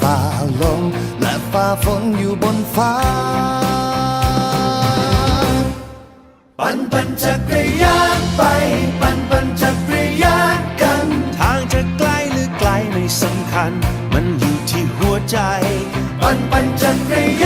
ฝ่าลมและฝ่าฝนอยู่บนฟ้า ปั่นปั่นจักรยานไป ปั่นปั่นจักรยานกัน ทางจะไกลหรือไกลไม่สำคัญ มันอยู่ที่หัวใจ ปั่นปั่นจักรยาน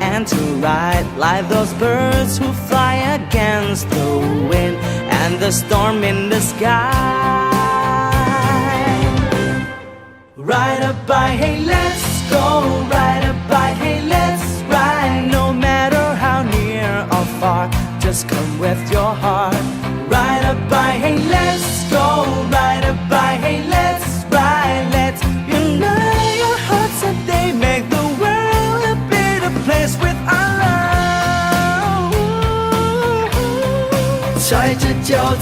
and to ride like those birds who fly against the wind and the storm in the sky. Ride a bike, hey,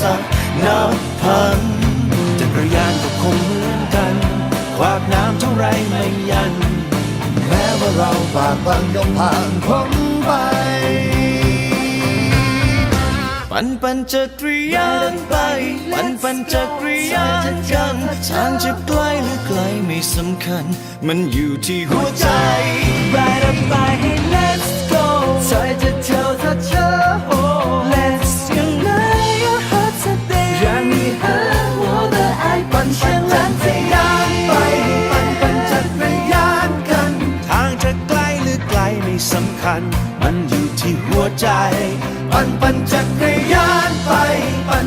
สักน้ำพันจักรยานก็คงเหมือนกันควากน้ำเท่าไรไม่ยัน แม้ว่าเราฝากบางต้งผ่านคงไป ปั่นปันจะกรียานไป ปั่นปันจะกรียานกันทางจะใกล้หรือไกลไม่สำคัญ มันอยู่ที่หัวใจ Ride up by hey let's go ใจจะเท่ยวถ้าเธอ สำคัญ มันอยู่ที่หัวใจ ปั่นปั่นจักรยานไปปั่น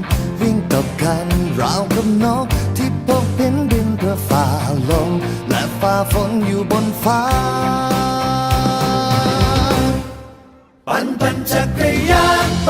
ฝ่าฝนอยู่บนฟ้า ปั่นปั่นจักรยานไป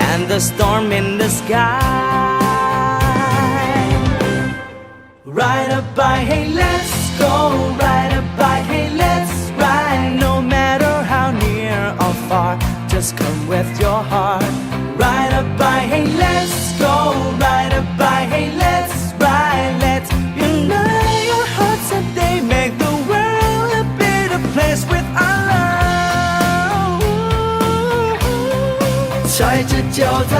and the storm in the sky. Ride a bike, hey, let's go. Ride a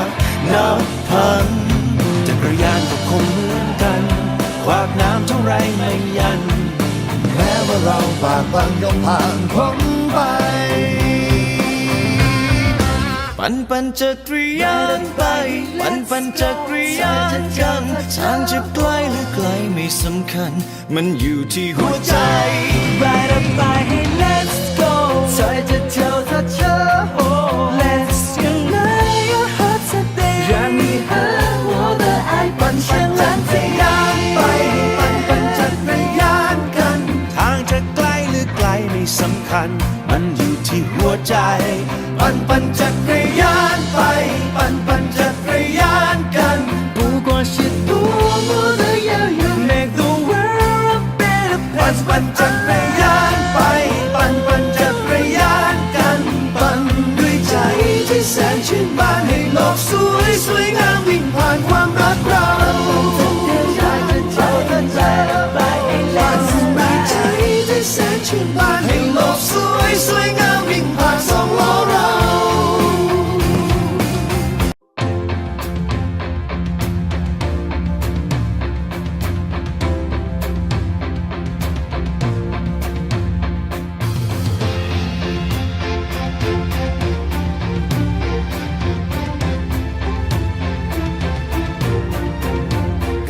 ักน้ำพังจักรยานก็คงเหมือนกัน ขวากน้ำเท่าไรไม่ยัน แม้ว่าเราปากบางยอมผ่านพ้นไป ปันปันจักรยานไป ปันปันจักรยานกันทางจะไกลหรือไกลไม่สำคัญ มันอยู่ที่หัวใจ Ride up by hey let's go ใจจะเธอ อยู่ที่หัวใจ ปั่นปั่นจักรยานไป ปั่นปั่นจักรยานกัน 不管是多么的遥远，Make the world a better ปั่น place. ปั่นจักรยานไป ปั่นปั่นจักรยานกัน ปั่นด้วยใจที่แสนชื่นบาน น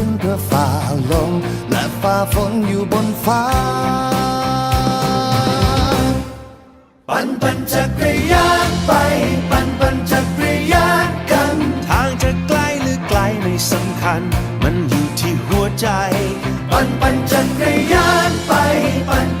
น อฝ่าลมและฝ่าฝนอยู่บนฟ้า ปั่นปั่นจักรยานไปปั่นปั่นจักรยานกัน ทางจะไกลหรือไกลไม่สำคัญ มันอยู่ที่หัวใจ ปั่นปั่นจักรยานไปปั่น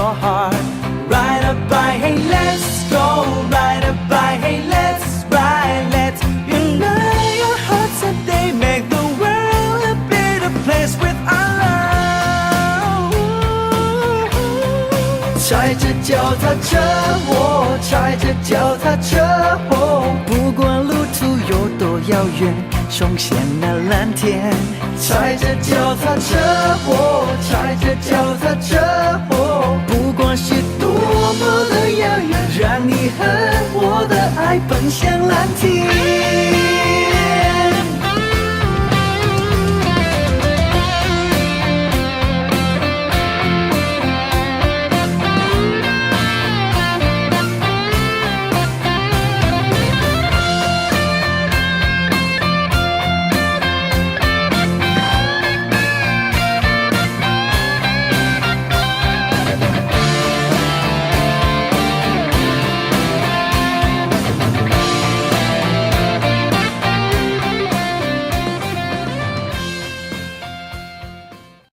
车，我踩着脚踏车，不管路途有多遥远，冲向那蓝天。踩着脚踏车，我踩着脚踏车，不管是多么的遥远，让你和我的爱奔向蓝天。